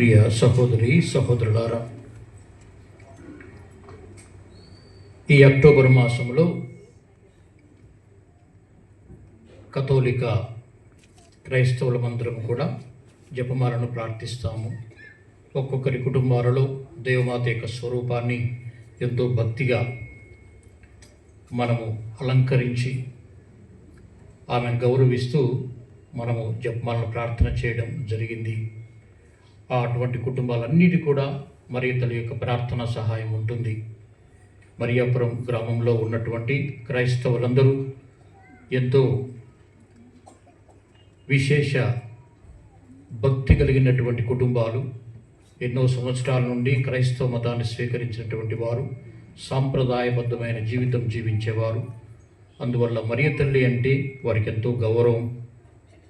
ప్రియ సహోదరి సహోదరులారా ఈ అక్టోబర్ మాసంలో కథోలిక క్రైస్తవులమందరం కూడా జపమాలను ప్రార్థిస్తాము. ఒక్కొక్కరి కుటుంబాలలో దేవమాత యొక్క స్వరూపాన్ని ఎంతో భక్తిగా మనము అలంకరించి ఆమెను గౌరవిస్తూ మనము జపమాలను ప్రార్థన చేయడం జరిగింది. అటువంటి కుటుంబాలన్నిటి కూడా మరి ఇతని యొక్క ప్రార్థన సహాయం ఉంటుంది. మరియాపురం గ్రామంలో ఉన్నటువంటి క్రైస్తవులందరూ ఎంతో విశేష భక్తి కలిగినటువంటి కుటుంబాలు. ఎన్నో సంవత్సరాల నుండి క్రైస్తవ మతాన్ని స్వీకరించినటువంటి వారు సాంప్రదాయబద్ధమైన జీవితం జీవించేవారు. అందువల్ల మరియ తల్లి అంటే వారికి ఎంతో గౌరవం.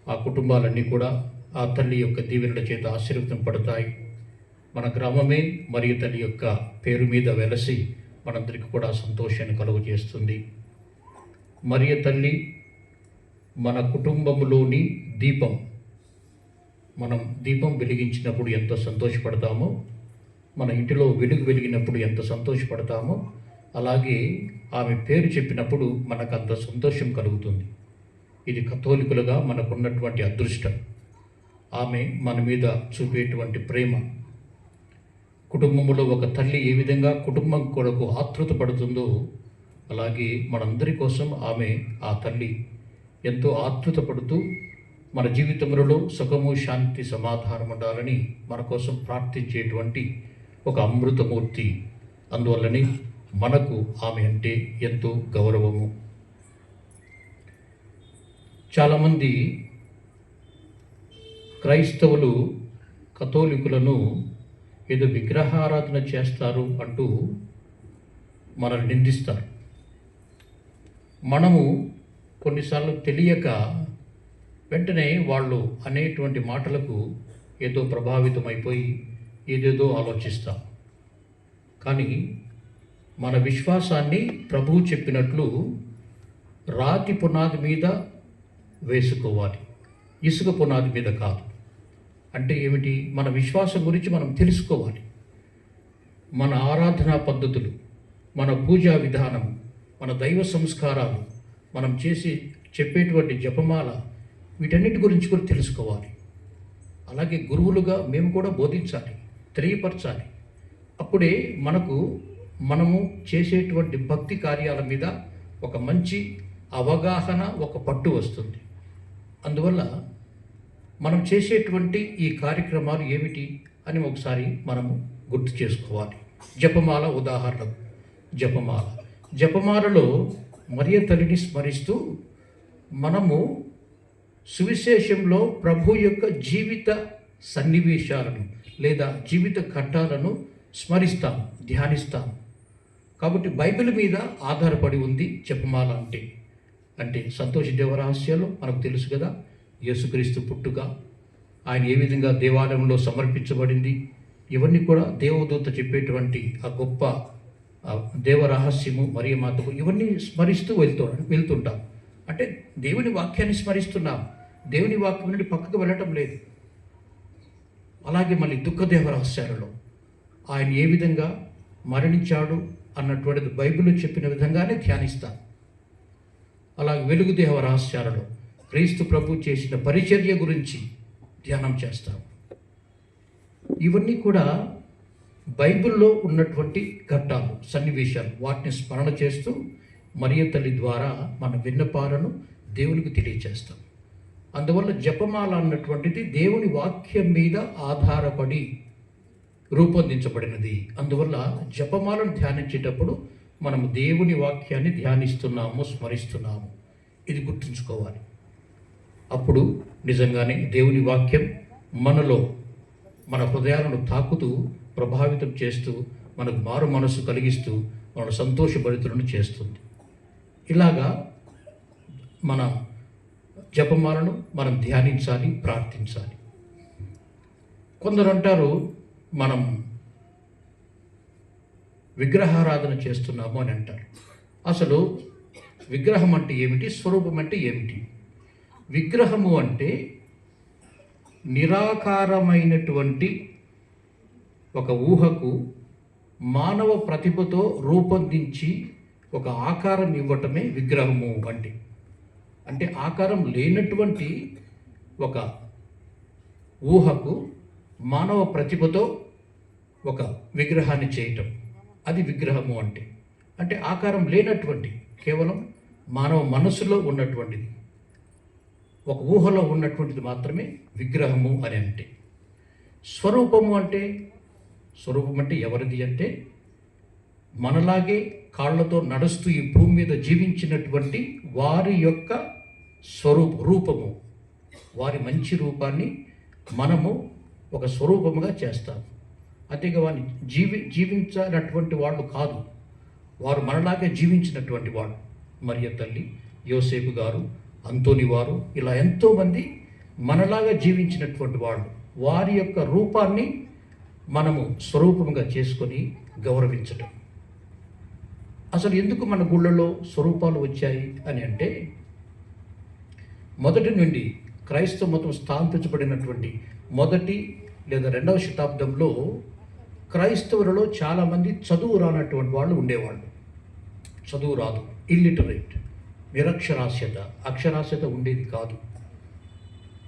ఆ కుటుంబాలన్నీ కూడా ఆ తల్లి యొక్క దీవెనల చేత ఆశీర్వదం పడతాయి. మన గ్రామమే మరియు తల్లి యొక్క పేరు మీద వెలసి మనందరికీ కూడా సంతోషాన్ని కలుగు చేస్తుంది మరియ తల్లి మన కుటుంబంలోని దీపం మనం దీపం వెలిగించినప్పుడు ఎంత సంతోషపడతామో మన ఇంటిలో వెలుగు వెలిగినప్పుడు ఎంత సంతోషపడతామో అలాగే ఆమె పేరు చెప్పినప్పుడు మనకు అంత సంతోషం కలుగుతుంది. ఇది కథోలికులుగా మనకున్నటువంటి అదృష్టం. ఆమె మన మీద చూపేటువంటి ప్రేమ. కుటుంబంలో ఒక తల్లి ఏ విధంగా కుటుంబం కొరకు ఆతృత పడుతుందో అలాగే మనందరి కోసం ఆమె ఆ తల్లి ఎంతో ఆతృత పడుతూ మన జీవితంలో సుఖము శాంతి సమాధానం ఉండాలని మన కోసం ప్రార్థించేటువంటి ఒక అమృతమూర్తి. అందువల్లనే మనకు ఆమె అంటే ఎంతో గౌరవము. చాలామంది క్రైస్తవులు కథోలికులను ఏదో విగ్రహారాధన చేస్తారు అంటూ మనల్ని నిందిస్తారు. మనము కొన్నిసార్లు తెలియక వెంటనే వాళ్ళు అనేటువంటి మాటలకు ఏదో ప్రభావితమైపోయి ఏదేదో ఆలోచిస్తాం. కానీ మన విశ్వాసాన్ని ప్రభువు చెప్పినట్లు రాతి పునాది మీద వేసుకోవాలి. ఇసుక పునాది మీద కాదు. అంటే ఏమిటి? మన విశ్వాసం గురించి మనం తెలుసుకోవాలి. మన ఆరాధనా పద్ధతులు మన పూజా విధానం మన దైవ సంస్కారాలు మనం చేసి చెప్పేటువంటి జపమాల వీటన్నిటి గురించి కూడా తెలుసుకోవాలి. అలాగే గురువులుగా మేము కూడా బోధించాలి తెలియపరచాలి. అప్పుడే మనకు మనము చేసేటువంటి భక్తి కార్యాల మీద ఒక మంచి అవగాహన ఒక పట్టు వస్తుంది. అందువల్ల మనం చేసేటువంటి ఈ కార్యక్రమాలు ఏమిటి అని ఒకసారి మనము గుర్తు చేసుకోవాలి. జపమాల ఉదాహరణకు జపమాల. జపమాలలో మరియ తల్లిని స్మరిస్తూ మనము సువిశేషంలో ప్రభు యొక్క జీవిత సన్నివేశాలను లేదా జీవిత ఘట్టాలను స్మరిస్తాం ధ్యానిస్తాం కాబట్టి బైబిల్ మీద ఆధారపడి ఉంది జపమాల అంటే. అంటే సంతోష దేవరహస్యాలు మనకు తెలుసు కదా. యేసుక్రీస్తు పుట్టుక ఆయన ఏ విధంగా దేవాలయంలో సమర్పించబడింది ఇవన్నీ కూడా దేవదూత చెప్పేటువంటి ఆ గొప్ప దేవరహస్యము మరియు మాతకు ఇవన్నీ స్మరిస్తూ వెళ్తూ వెళ్తుంటాం. అంటే దేవుని వాక్యాన్ని స్మరిస్తున్నాం. దేవుని వాక్యం నుండి పక్కకు వెళ్ళటం లేదు. అలాగే మళ్ళీ దుఃఖదేవ రహస్యాలలో ఆయన ఏ విధంగా మరణించాడు అన్నటువంటిది బైబిల్లో చెప్పిన విధంగానే ధ్యానిస్తాం. అలాగే వెలుగుదేవ రహస్యాలలో క్రీస్తు ప్రభు చేసిన పరిచర్య గురించి ధ్యానం చేస్తాం. ఇవన్నీ కూడా బైబిల్లో ఉన్నటువంటి ఘట్టాలు సన్నివేశాలు. వాటిని స్మరణ చేస్తూ మరియ తల్లి ద్వారా మన విన్నపాలను దేవునికి తెలియచేస్తాం. అందువల్ల జపమాల అన్నటువంటిది దేవుని వాక్యం మీద ఆధారపడి రూపొందించబడినది. అందువల్ల జపమాలను ధ్యానించేటప్పుడు మనము దేవుని వాక్యాన్ని ధ్యానిస్తున్నాము స్మరిస్తున్నాము. ఇది గుర్తుంచుకోవాలి. అప్పుడు నిజంగానే దేవుని వాక్యం మనలో మన హృదయాలను తాకుతూ ప్రభావితం చేస్తూ మనకు మారు మనసు కలిగిస్తూ మన సంతోషభరితులను చేస్తుంది. ఇలాగా మన జపమాలను మనం ధ్యానించాలి ప్రార్థించాలి. కొందరు అంటారు మనం విగ్రహారాధన చేస్తున్నాము అని అంటారు. అసలు విగ్రహం అంటే ఏమిటి? స్వరూపం అంటే ఏమిటి? విగ్రహము అంటే నిరాకారమైనటువంటి ఒక ఊహకు మానవ ప్రతిభతో రూపొందించి ఒక ఆకారం ఇవ్వటమే విగ్రహము అంటే అంటే ఆకారం లేనటువంటి ఒక ఊహకు మానవ ప్రతిభతో ఒక విగ్రహాన్ని చేయటం. అది విగ్రహము అంటే. అంటే ఆకారం లేనటువంటి కేవలం మానవ మనసులో ఉన్నటువంటిది. ఒక ఊహలో ఉన్నటువంటిది మాత్రమే విగ్రహము అని అంటే. స్వరూపము అంటే స్వరూపం అంటే ఎవరిది అంటే మనలాగే కాళ్ళతో నడుస్తూ ఈ భూమి మీద జీవించినటువంటి వారి యొక్క స్వరూప రూపము. వారి మంచి రూపాన్ని మనము ఒక స్వరూపముగా చేస్తాము. అంతేగా వారిని జీవి జీవించినటువంటి వాళ్ళు కాదు. వారు మనలాగే జీవించినటువంటి వాళ్ళు. మరియ తల్లి యోసేపు గారు అంతోని వారు ఇలా ఎంతోమంది మనలాగా జీవించినటువంటి వాళ్ళు వారి యొక్క రూపాన్ని మనము స్వరూపముగా చేసుకొని గౌరవించటం. అసలు ఎందుకు మన గుళ్ళలో స్వరూపాలు వచ్చాయి అని అంటే మొదటి నుండి క్రైస్తవ మతం స్థాపించబడినటువంటి మొదటి లేదా రెండవ శతాబ్దంలో క్రైస్తవులలో చాలామంది చదువు రానటువంటి వాళ్ళు ఉండేవాళ్ళు. చదువు రాదు ఇల్లిటరేట్. నిరక్షరాస్యత. అక్షరాస్యత ఉండేది కాదు.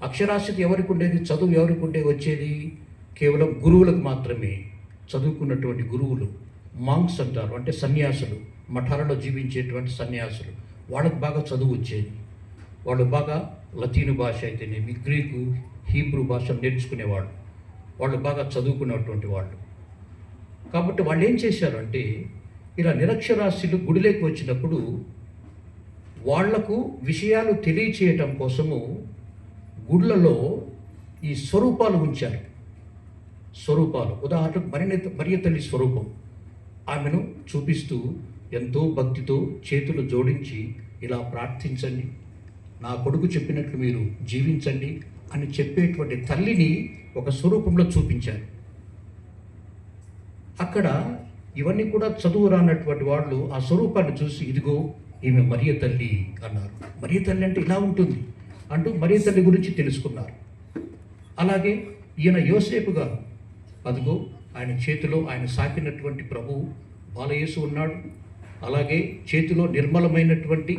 అక్షరాస్యత ఎవరికి ఉండేది? చదువు ఎవరికి ఉండే వచ్చేది? కేవలం గురువులకు మాత్రమే. చదువుకున్నటువంటి గురువులు మాంగ్స్ అంటారు అంటే సన్యాసులు మఠాలలో జీవించేటువంటి సన్యాసులు. వాళ్ళకి బాగా చదువు వచ్చేది. వాళ్ళు బాగా లతీను భాష అయితేనేమి గ్రీకు హీబ్రూ భాష నేర్చుకునేవాళ్ళు. వాళ్ళు బాగా చదువుకున్నటువంటి వాళ్ళు. కాబట్టి వాళ్ళు ఏం చేశారు అంటే ఇలా నిరక్షరాస్యులు గుడిలోకి వచ్చినప్పుడు వాళ్ళకు విషయాలు తెలియచేయటం కోసము గుళ్ళలో ఈ స్వరూపాలు ఉంచారు. స్వరూపాలు. ఉదాహరణకు మరిన మరియ తల్లి స్వరూపం. ఆమెను చూపిస్తూ ఎంతో భక్తితో చేతులు జోడించి ఇలా ప్రార్థించండి. నా కొడుకు చెప్పినట్లు మీరు జీవించండి అని చెప్పేటువంటి తల్లిని ఒక స్వరూపంలో చూపించారు. అక్కడ ఇవన్నీ కూడా చదువు రానటువంటి వాళ్ళు ఆ స్వరూపాన్ని చూసి ఇదిగో ఈమె మరియ తల్లి అన్నారు. మరియ తల్లి అంటే ఇలా ఉంటుంది. అంటూ మరియ తల్లి గురించి తెలుసుకున్నారు. అలాగే ఈయన యోసేపు గారు అదిగో ఆయన చేతిలో ఆయన సాకినటువంటి ప్రభు బాలయేసు ఉన్నాడు. అలాగే చేతిలో నిర్మలమైనటువంటి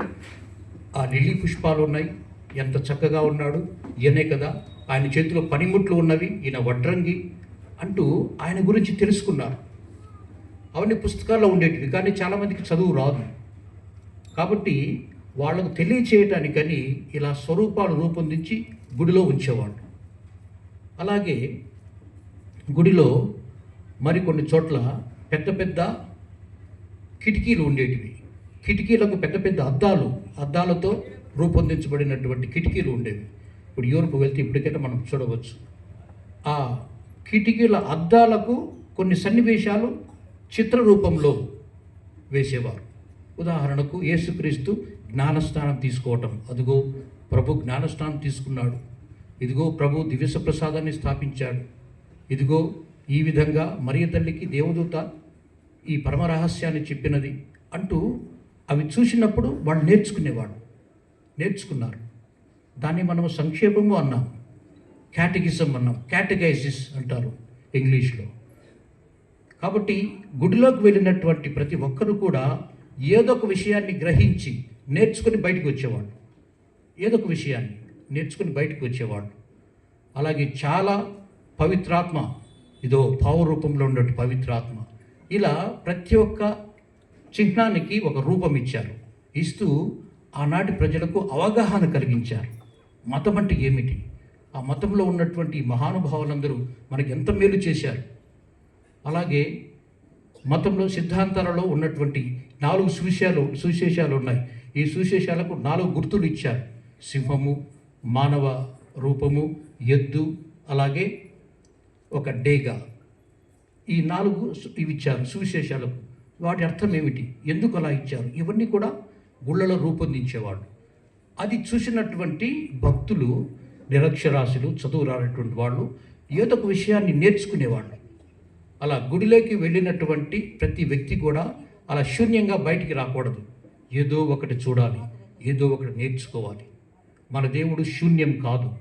ఆ లిల్లీ పుష్పాలు ఉన్నాయి. ఎంత చక్కగా ఉన్నాడు. ఈయనే కదా. ఆయన చేతిలో పనిముట్లు ఉన్నవి. ఈయన వడ్రంగి అంటూ ఆయన గురించి తెలుసుకున్నారు. అవన్నీ పుస్తకాల్లో ఉండేటివి. కానీ చాలామందికి చదువు రాదు. కాబట్టి వాళ్ళకు తెలియచేయటానికని ఇలా స్వరూపాలు రూపొందించి గుడిలో ఉంచేవాళ్ళు. అలాగే గుడిలో మరికొన్ని చోట్ల పెద్ద పెద్ద కిటికీలు ఉండేటివి. కిటికీలకు పెద్ద పెద్ద అద్దాలు అద్దాలతో రూపొందించబడినటువంటి కిటికీలు ఉండేవి. ఇప్పుడు యూరోప్ వెళ్తే ఇప్పటికైనా మనం చూడవచ్చు. ఆ కిటికీల అద్దాలకు కొన్ని సన్నివేశాలు చిత్ర రూపంలో వేసేవారు. ఉదాహరణకు యేసుక్రీస్తు జ్ఞానస్నానం తీసుకోవటం. అదిగో ప్రభు జ్ఞానస్నానం తీసుకున్నాడు. ఇదిగో ప్రభు దివ్యస ప్రసాదాన్ని స్థాపించాడు. ఇదిగో ఈ విధంగా మరియ తల్లికి దేవదూత ఈ పరమరహస్యాన్ని చెప్పినది అంటూ అవి చూసినప్పుడు వాళ్ళు నేర్చుకునేవాడు నేర్చుకున్నారు. దాన్ని మనం సంక్షేపము అన్నాం. క్యాటగిజం అన్నాం. క్యాటగైసిస్ అంటారు ఇంగ్లీష్లో. కాబట్టి గుడిలోకి వెళ్ళినటువంటి ప్రతి ఒక్కరు కూడా ఏదో ఒక విషయాన్ని గ్రహించి నేర్చుకుని బయటకు వచ్చేవాడు. ఏదో ఒక విషయాన్ని నేర్చుకుని బయటకు వచ్చేవాడు. అలాగే చాలా పవిత్రాత్మ ఇదో భావ రూపంలో ఉన్నట్టు పవిత్రాత్మ. ఇలా ప్రతి ఒక్క చిహ్నానికి ఒక రూపం ఇచ్చారు. ఇస్తూ ఆనాటి ప్రజలకు అవగాహన కలిగించారు. మతం అంటే ఏమిటి? ఆ మతంలో ఉన్నటువంటి మహానుభావులందరూ మనకి ఎంత మేలు చేశారు? అలాగే మతంలో సిద్ధాంతాలలో ఉన్నటువంటి నాలుగు సువిశేషాలు సువిశేషాలు ఉన్నాయి. ఈ సువిశేషాలకు నాలుగు గుర్తులు ఇచ్చారు. సింహము మానవ రూపము ఎద్దు అలాగే ఒక డేగా. ఈ నాలుగు ఇవి ఇచ్చారు సువిశేషాలకు. వాటి అర్థం ఏమిటి? ఎందుకు అలా ఇచ్చారు? ఇవన్నీ కూడా గుళ్ళలో రూపొందించేవాడు. అది చూసినటువంటి భక్తులు నిరక్షరాస్యులు చదువు రానటువంటి వాళ్ళు ఏదో ఒక విషయాన్ని నేర్చుకునేవాళ్ళు. అలా గుడిలోకి వెళ్ళినటువంటి ప్రతి వ్యక్తి కూడా అలా శూన్యంగా బయటికి రాకూడదు. ఏదో ఒకటి చూడాలి. ఏదో ఒకటి నేర్చుకోవాలి. మన దేవుడు శూన్యం కాదు.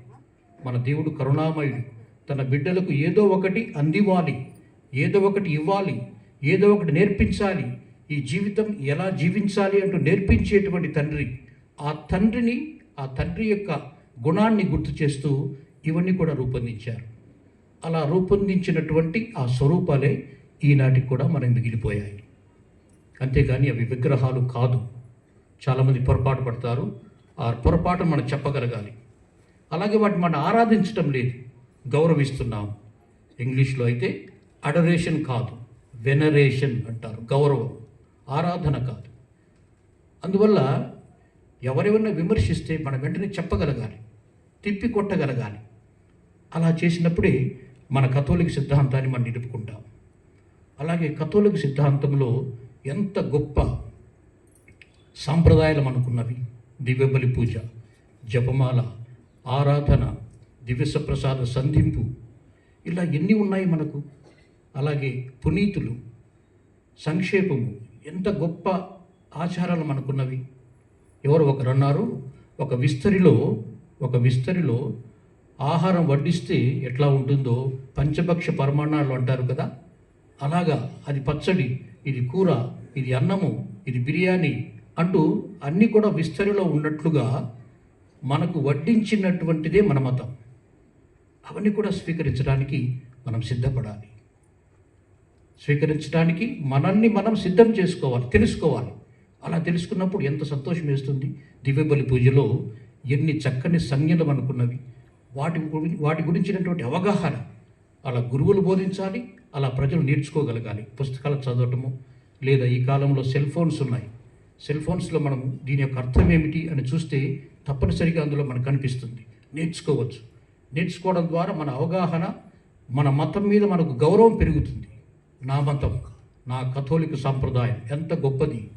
మన దేవుడు కరుణామయుడు. తన బిడ్డలకు ఏదో ఒకటి అందివ్వాలి. ఏదో ఒకటి ఇవ్వాలి. ఏదో ఒకటి నేర్పించాలి. ఈ జీవితం ఎలా జీవించాలి అంటూ నేర్పించేటువంటి తండ్రి ఆ తండ్రిని ఆ తండ్రి యొక్క గుణాన్ని గుర్తు చేస్తూ ఇవన్నీ కూడా రూపొందించారు. అలా రూపొందించినటువంటి ఆ స్వరూపాలే ఈనాటికి కూడా మనం మిగిలిపోయాయి. అంతేగాని అవి విగ్రహాలు కాదు. చాలామంది పొరపాటు పడతారు. ఆ పొరపాటు మనం చెప్పగలగాలి. అలాగే వాటిని మనం ఆరాధించటం లేదు. గౌరవిస్తున్నాం. ఇంగ్లీష్లో అయితే అడరేషన్ కాదు. వెనరేషన్ అంటారు. గౌరవం. ఆరాధన కాదు. అందువల్ల ఎవరెవరిని విమర్శిస్తే మనం వెంటనే చెప్పగలగాలి. తిప్పి కొట్టగలగాలి. అలా చేసినప్పుడే మన కథోలిక సిద్ధాంతాన్ని మనం నిలుపుకుంటాం. అలాగే కథోలిక సిద్ధాంతంలో ఎంత గొప్ప సాంప్రదాయాలు మనకున్నవి. దివ్యబలి పూజ జపమాల ఆరాధన దివ్యస ప్రసాద సంధింపు. ఇలా ఎన్ని ఉన్నాయి మనకు? అలాగే పునీతులు సంక్షేపము ఎంత గొప్ప ఆచారాలు మనకున్నవి. ఎవరు ఒకరు అన్నారు ఒక విస్తరిలో ఒక విస్తరిలో ఆహారం వడ్డిస్తే ఎట్లా ఉంటుందో పంచభక్ష పరమాణాలు అంటారు కదా. అలాగా అది పచ్చడి ఇది కూర ఇది అన్నము ఇది బిర్యానీ అంటూ అన్నీ కూడా విస్తరిలో ఉన్నట్లుగా మనకు వడ్డించినటువంటిదే మన మతం. అవన్నీ కూడా స్వీకరించడానికి మనం సిద్ధపడాలి. స్వీకరించడానికి మనల్ని మనం సిద్ధం చేసుకోవాలి తెలుసుకోవాలి. అలా తెలుసుకున్నప్పుడు ఎంత సంతోషం వేస్తుంది. దివ్యబలి పూజలో ఎన్ని చక్కని సంజ్ఞలు అనుకున్నవి వాటి గురించి వాటి గురించినటువంటి అవగాహన. అలా గురువులు బోధించాలి అలా ప్రజలు నేర్చుకోగలగాలి. పుస్తకాలు చదవటము లేదా ఈ కాలంలో సెల్ ఫోన్స్ ఉన్నాయి. సెల్ ఫోన్స్లో మనం దీని యొక్క అర్థం ఏమిటి అని చూస్తే తప్పనిసరిగా అందులో మనకు కనిపిస్తుంది. నేర్చుకోవచ్చు. నేర్చుకోవడం ద్వారా మన అవగాహన మన మతం మీద మనకు గౌరవం పెరుగుతుంది. నా మతం నా కథోలిక సాంప్రదాయం ఎంత గొప్పది?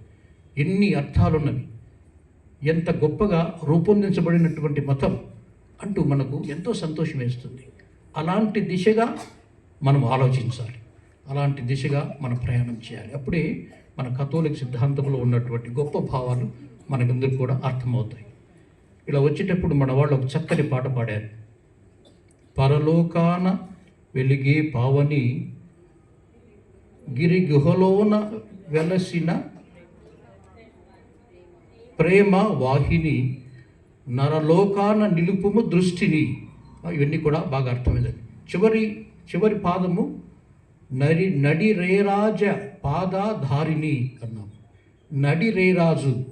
ఎన్ని అర్థాలున్నవి? ఎంత గొప్పగా రూపొందించబడినటువంటి మతం అంటూ మనకు ఎంతో సంతోషం వేస్తుంది. అలాంటి దిశగా మనం ఆలోచించాలి. అలాంటి దిశగా మనం ప్రయాణం చేయాలి. అప్పుడే మన కథోలిక సిద్ధాంతంలో ఉన్నటువంటి గొప్ప భావాలు మనకందరికి కూడా అర్థమవుతాయి. ఇలా వచ్చేటప్పుడు మన వాళ్ళు ఒక చక్కని పాట పాడారు. పరలోకాన వెలిగే పావని గిరి గుహలోన వెలసిన ప్రేమ వాహిని నరలోకాన నిలుపుము దృష్టిని. ఇవన్నీ కూడా బాగా అర్థమైంది. చివరి చివరి పాదము నడి నడి రేరాజ పాదాధారిణి అన్నాం. నడి రేరాజు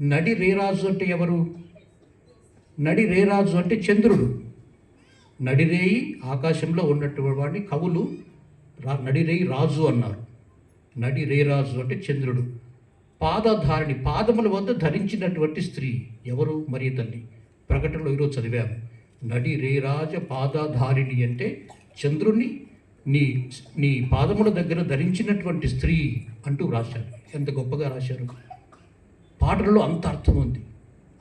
నడి రేరాజు అంటే ఎవరు? నడి రేరాజు అంటే చంద్రుడు. నడిరేయి ఆకాశంలో ఉన్నటువంటి వాడిని కవులు రా నడిరేయి రాజు అన్నారు. నడి రేరాజు అంటే చంద్రుడు. పాదధారిణి. పాదముల వద్ద ధరించినటువంటి స్త్రీ ఎవరు? మరి తల్లి. ప్రకటనలో ఈరోజు చదివాము. నడి రేరాజ పాదధారిణి అంటే చంద్రుణ్ణి నీ నీ పాదముల దగ్గర ధరించినటువంటి స్త్రీ అంటూ రాశారు. ఎంత గొప్పగా రాశారు. పాటలలో అంత అర్థం ఉంది.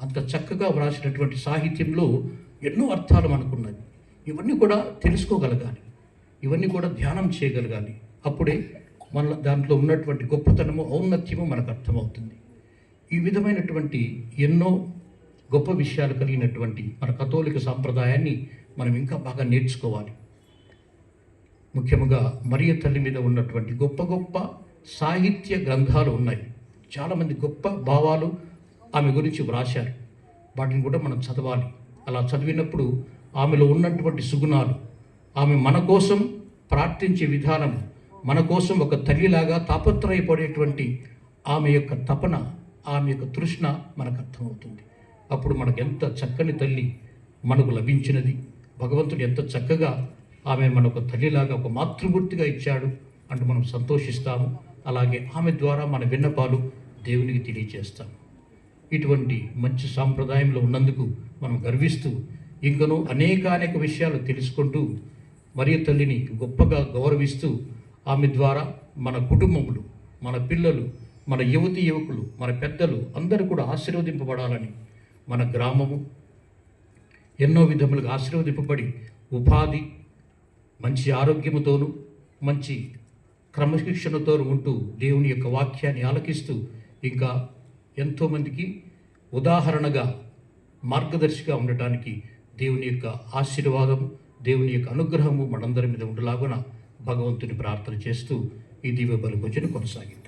అంత చక్కగా వ్రాసినటువంటి సాహిత్యంలో ఎన్నో అర్థాలు మనకున్నది ఇవన్నీ కూడా తెలుసుకోగలగాలి. ఇవన్నీ కూడా ధ్యానం చేయగలగాలి. అప్పుడే మన దాంట్లో ఉన్నటువంటి గొప్పతనము ఔన్నత్యము మనకు అర్థమవుతుంది. ఈ విధమైనటువంటి ఎన్నో గొప్ప విషయాలు కలిగినటువంటి మన కథోలిక సాంప్రదాయాన్ని మనం ఇంకా బాగా నేర్చుకోవాలి. ముఖ్యంగా మరియ తల్లి మీద ఉన్నటువంటి గొప్ప గొప్ప సాహిత్య గ్రంథాలు ఉన్నాయి. చాలామంది గొప్ప భావాలు ఆమె గురించి వ్రాశారు. వాటిని కూడా మనం చదవాలి. అలా చదివినప్పుడు ఆమెలో ఉన్నటువంటి సుగుణాలు ఆమె మన కోసం ప్రార్థించే విధానం మన కోసం ఒక తల్లిలాగా తాపత్రయపడేటువంటి ఆమె యొక్క తపన ఆమె యొక్క తృష్ణ మనకు అర్థమవుతుంది. అప్పుడు మనకు ఎంత చక్కని తల్లి మనకు లభించినది. భగవంతుడు ఎంత చక్కగా ఆమె మనకు తల్లిలాగా ఒక మాతృమూర్తిగా ఇచ్చాడు అంటూ మనం సంతోషిస్తాము. అలాగే ఆమె ద్వారా మన విన్నపాలు దేవునికి తెలియజేస్తాము ఇటువంటి మంచి సాంప్రదాయంలో ఉన్నందుకు మనం గర్విస్తూ ఇంకనూ అనేక అనేక విషయాలు తెలుసుకుంటూ మరియు తల్లిని గొప్పగా గౌరవిస్తూ ఆమె ద్వారా మన కుటుంబములు మన పిల్లలు మన యువతి యువకులు మన పెద్దలు అందరూ కూడా ఆశీర్వదింపబడాలని మన గ్రామము ఎన్నో విధములుగా ఆశీర్వదింపబడి ఉపాధి మంచి ఆరోగ్యముతోనూ మంచి క్రమశిక్షణతో ఉంటూ దేవుని యొక్క వాక్యాన్ని ఆలకిస్తూ ఇంకా ఎంతోమందికి ఉదాహరణగా మార్గదర్శిగా ఉండటానికి దేవుని యొక్క ఆశీర్వాదము దేవుని యొక్క అనుగ్రహము మనందరి మీద ఉండలాగున భగవంతుని ప్రార్థన చేస్తూ ఈ దివ్య బలి కొనసాగింది